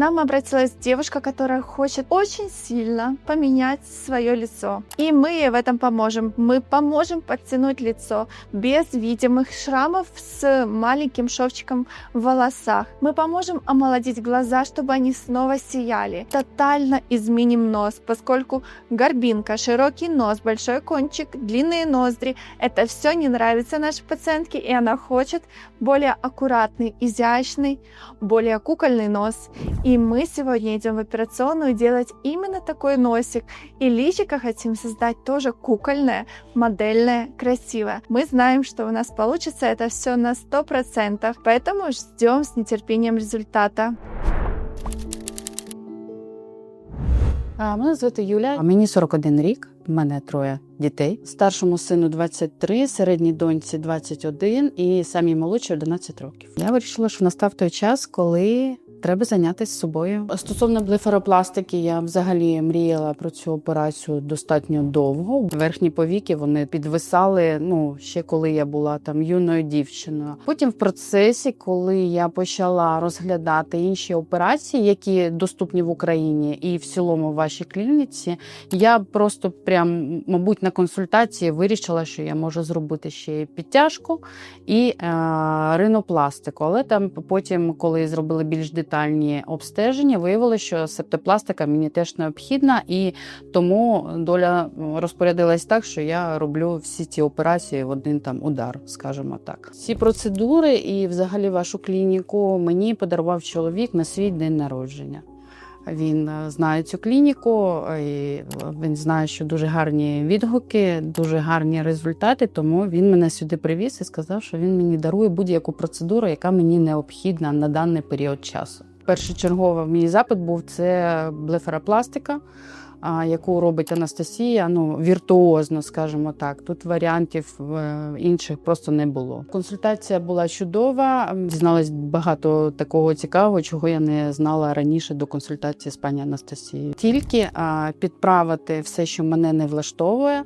Нам обратилась девушка, которая хочет очень сильно поменять свое лицо. И мы ей в этом поможем. Мы поможем подтянуть лицо без видимых шрамов с маленьким шовчиком в волосах. Мы поможем омолодить глаза, чтобы они снова сияли. Тотально изменим нос, поскольку горбинка, широкий нос, большой кончик, длинные ноздри – это все не нравится нашей пациентке, и она хочет более аккуратный, изящный, более кукольный нос. И мы сегодня идем в операционную делать именно такой носик. И личико хотим создать тоже кукольное, модельное, красивое. Мы знаем, что у нас получится это все на 100%, поэтому ждем с нетерпением результата. А, Мене звати Юля. А Мені 41 рік. мене троє дітей. Старшому сину 23, середній доньці 21 і самій молодшій 11 років. Я вирішила, що настав той час, коли треба зайнятися собою. Стосовно блефаропластики, я взагалі мріяла про цю операцію достатньо довго. Верхні повіки вони підвисали. Ну ще коли я була там юною дівчиною. Потім в процесі, коли я почала розглядати інші операції, які доступні в Україні і в цілому в вашій клініці, я просто прям, мабуть, на консультації вирішила, що я можу зробити ще і підтяжку і е, ринопластику. Але там потім, коли зробили більш детальні обстеження, виявилося, що септопластика мені теж необхідна, і тому доля розпорядилась так, що я роблю всі ці операції в один там удар, скажімо так. Ці процедури і взагалі вашу клініку мені подарував чоловік на свій день народження. Він е, знає цю клініку, і він знає, що дуже гарні відгуки, дуже гарні результати. Тому він мене сюди привіз і сказав, що він мені дарує будь-яку процедуру, яка мені необхідна на даний період часу. Першочергово мій запит був це блефаропластика, яку робить Анастасія. Ну віртуозно, скажімо так. Тут варіантів е, інших просто не було. Консультація була чудова. Дізналась багато такого цікавого, чого я не знала раніше до консультації з пані Анастасією. Тільки підправити все, що мене не влаштовує.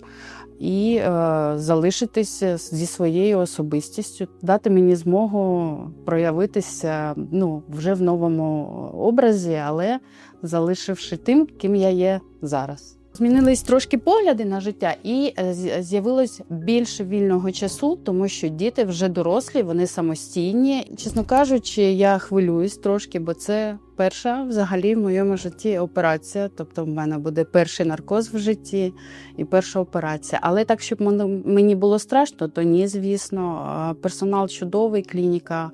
І е, залишитися зі своєю особистістю, дати мені змогу проявитися ну, вже в новому образі, але залишивши тим, ким я є зараз. Змінились трошки погляди на життя, і е, з'явилось більше вільного часу, тому що діти вже дорослі, вони самостійні. Чесно кажучи, я хвилююсь трошки, бо це перша взагалі в моєму житті операція. Тобто, в мене буде перший наркоз в житті і перша операція. Але так, щоб мені було страшно, то ні, звісно. Персонал чудовий, клініка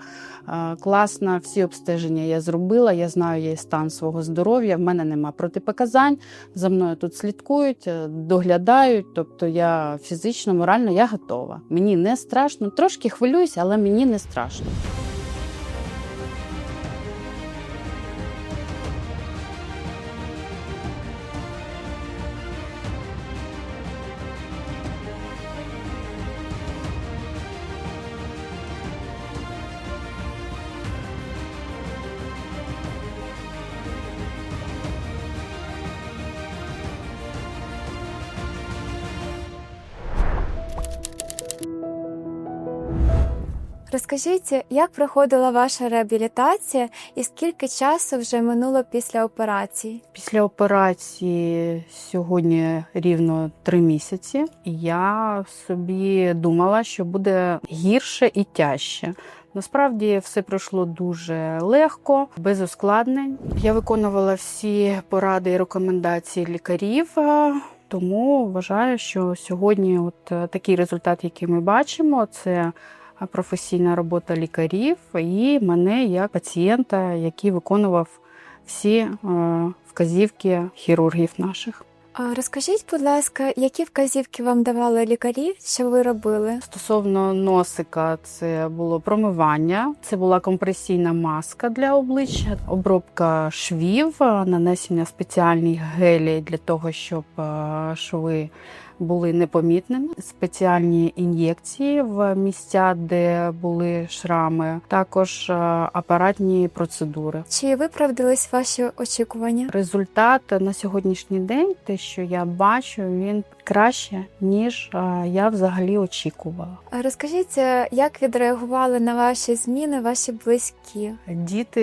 класна. Всі обстеження я зробила. Я знаю її стан свого здоров'я. В мене нема протипоказань. За мною тут слідкують, е, доглядають. Тобто я фізично, морально я готова. Мені не страшно. Трошки хвилююся, але мені не страшно. Розкажіть, як проходила ваша реабілітація і скільки часу вже минуло після операції? Після операції сьогодні рівно три місяці. Я собі думала, що буде гірше і тяжче. Насправді все пройшло дуже легко, без ускладнень. Я виконувала всі поради і рекомендації лікарів. е, Тому вважаю, що сьогодні, от е, такий результат, який ми бачимо, це професійна робота лікарів і мене як пацієнта, який виконував всі е, вказівки хірургів наших. Розкажіть, будь ласка, які вказівки вам давали лікарі, що ви робили? Стосовно носика, це було промивання, це була компресійна маска для обличчя, обробка швів, нанесення спеціальних гелій для того, щоб е, шви були непомітними. Спеціальні ін'єкції в місця, де були шрами, також е, апаратні процедури. Чи виправдались ваші очікування? Результат на сьогоднішній день, те, що я бачу, він краще ніж е, я взагалі очікувала. Розкажіть, е, як відреагували на ваші зміни ваші близькі? Діти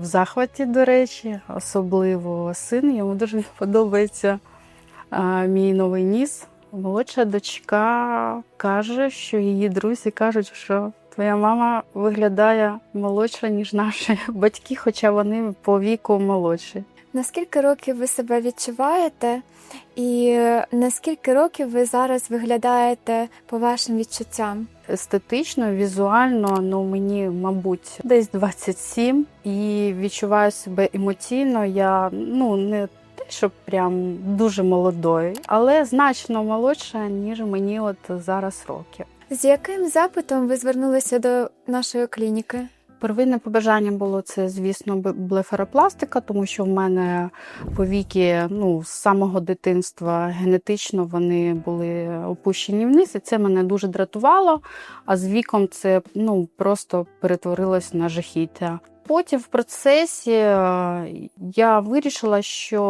в захваті, до речі, особливо син. Йому дуже подобається мій новий ніс. Молодша дочка каже, що її друзі кажуть, що твоя мама виглядає молодша, ніж наші батьки, хоча вони по віку молодші. На скільки років ви себе відчуваєте, і е, на скільки років ви зараз виглядаєте по вашим відчуттям? Естетично, візуально, ну мені, мабуть, десь 27 і відчуваю себе емоційно. Я ну не те, що прям дуже молодою, але значно молодша, ніж мені от зараз років. З яким запитом ви звернулися до нашої клініки? Первинне побажання було це, звісно, блефаропластика, тому що в мене повіки ну, з самого дитинства генетично вони були опущені вниз, і це мене дуже дратувало. А з віком це ну, просто перетворилось на жахіття. Потім в процесі е, я вирішила, що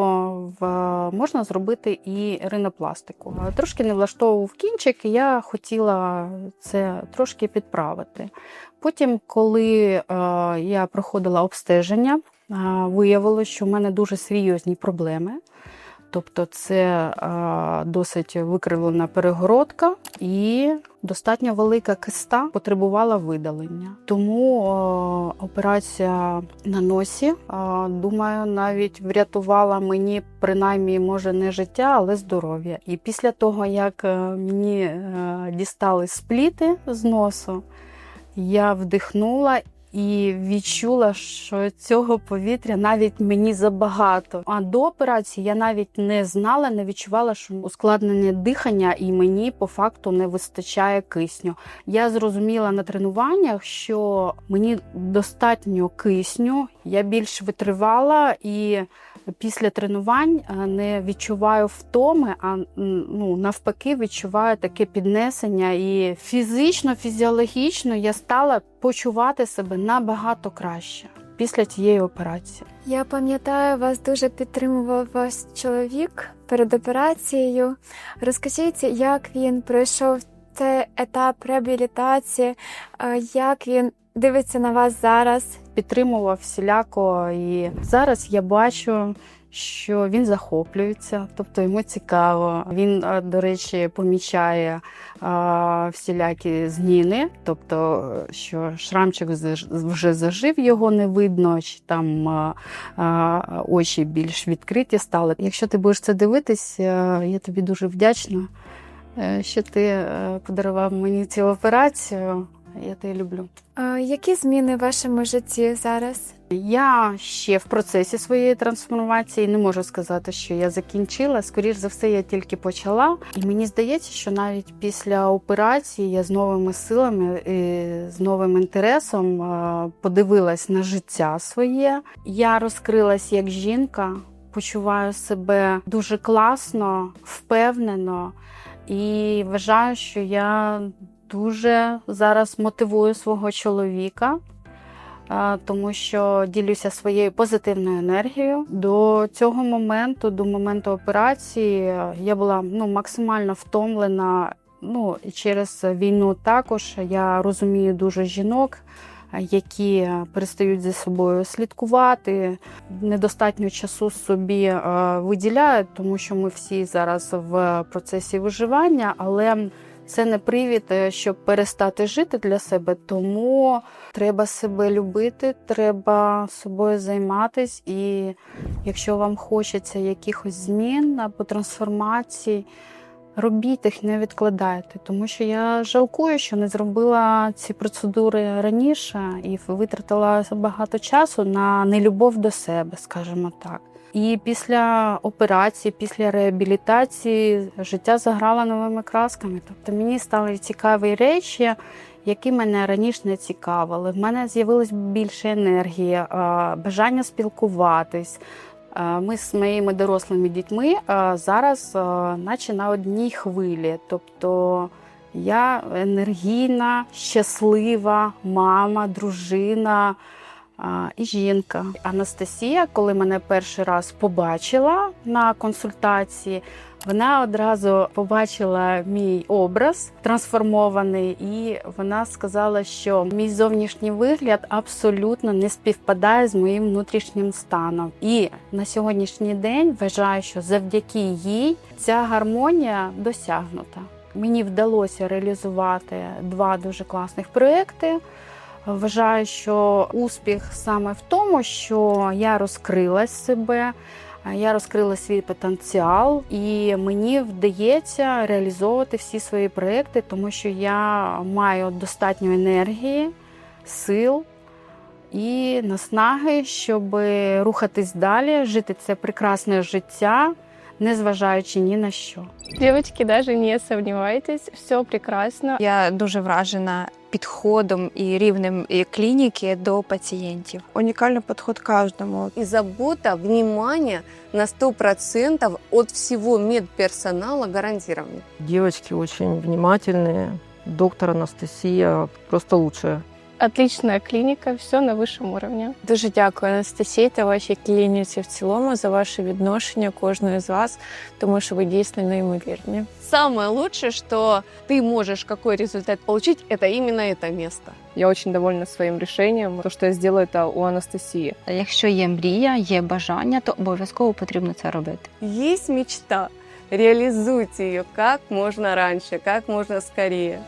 можна зробити і ринопластику. Трошки не влаштовував кінчик, і я хотіла це трошки підправити. Потім, коли е, я проходила обстеження, виявилося, що в мене дуже серйозні проблеми. Тобто, це е, досить викривлена перегородка і достатньо велика киста потребувала видалення. Тому е, операція на носі, е, думаю, навіть врятувала мені принаймні, може, не життя, але здоров'я. І після того, як мені дістали спліти з носу, я вдихнула і відчула, що цього повітря навіть мені забагато. А до операції я навіть не знала, не відчувала, що ускладнене дихання, і мені по факту не вистачає кисню. Я зрозуміла на тренуваннях, що мені достатньо кисню, я більш витривала і. Після тренувань е, не відчуваю втоми, а ну навпаки, відчуваю таке піднесення. І фізично, фізіологічно я стала почувати себе набагато краще після тієї операції. Я пам'ятаю, вас дуже підтримував ваш чоловік перед операцією. Розкажіть, як він пройшов цей етап реабілітації, е, як він дивиться на вас зараз? Підтримував всіляко, і зараз я бачу. Що він захоплюється, тобто йому цікаво. Він, е, до речі, помічає а, всілякі зміни, тобто, що шрамчик вже зажив, його не видно, чи там очі більш відкриті стали. Якщо ти будеш це дивитись, е, я тобі дуже вдячна, е, що ти е, подарував мені цю операцію. Я тебе люблю. Е, Які зміни в вашому житті зараз? Я ще в процесі своєї трансформації не можу сказати, що я закінчила. Скоріш за все, я тільки почала. І мені здається, що навіть після операції я з новими силами і з новим інтересом подивилась на життя своє. Я розкрилась як жінка, почуваю себе дуже класно, впевнено і вважаю, що я дуже зараз мотивую свого чоловіка тому що ділюся своєю позитивною енергією. До цього моменту, до моменту операції, я була ну, максимально втомлена. Ну, через війну також я розумію дуже жінок, які перестають за собою слідкувати, недостатньо часу собі е, виділяють, тому що ми всі зараз в процесі виживання, але це не привід, е, щоб перестати жити для себе, тому треба себе любити, треба собою займатись. І якщо вам хочеться якихось змін або трансформацій, робіть їх, не відкладайте. Тому що я жалкую, що не зробила ці процедури раніше і витратила багато часу на нелюбов до себе, скажімо так. І після операції, після реабілітації життя заграло новими красками. Тобто мені стали цікаві речі, які мене раніше не цікавили. В мене з'явилось більше енергії, бажання спілкуватись. Е, Ми з моїми дорослими дітьми е, зараз, е, наче на одній хвилі. Тобто я енергійна, щаслива мама, дружина і жінка. Анастасія, коли мене перший раз побачила на консультації, вона одразу побачила мій образ трансформований, і вона сказала, що мій зовнішній вигляд абсолютно не співпадає з моїм внутрішнім станом. І на сьогоднішній день вважаю, що завдяки їй ця гармонія досягнута. Мені вдалося реалізувати два дуже класних проекти. Вважаю, що успіх саме в тому, що я розкрила себе, я розкрила свій потенціал, і мені вдається реалізовувати всі свої проекти, тому що я маю достатньо енергії, сил і наснаги, щоб рухатись далі, жити це прекрасне життя, незважаючи ні на що. Девочки, даже не сомневайтесь, все прекрасно. Я дуже вражена підходом і рівнем і клініки до пацієнтів. Уникальный подход к каждому. и забота, внимание на 100% от всего медперсонала гарантированы. Девочки очень внимательные. Доктор Анастасия просто лучшая. Отличная клиника, все на высшем уровне. Дуже дякую Анастасії та вашій клініці в цілому за ваше відношення кожної з вас, тому що ви дійсно неймовірні. Самое лучшее, что ты можешь какой результат получить, это именно это место. Я очень довольна своим решением. То, что я сделала это у Анастасии. Якщо є мрія, є бажання, то обов'язково потрібно це робити. Есть мечта, реализуйте ее как можно раньше, как можно скорее.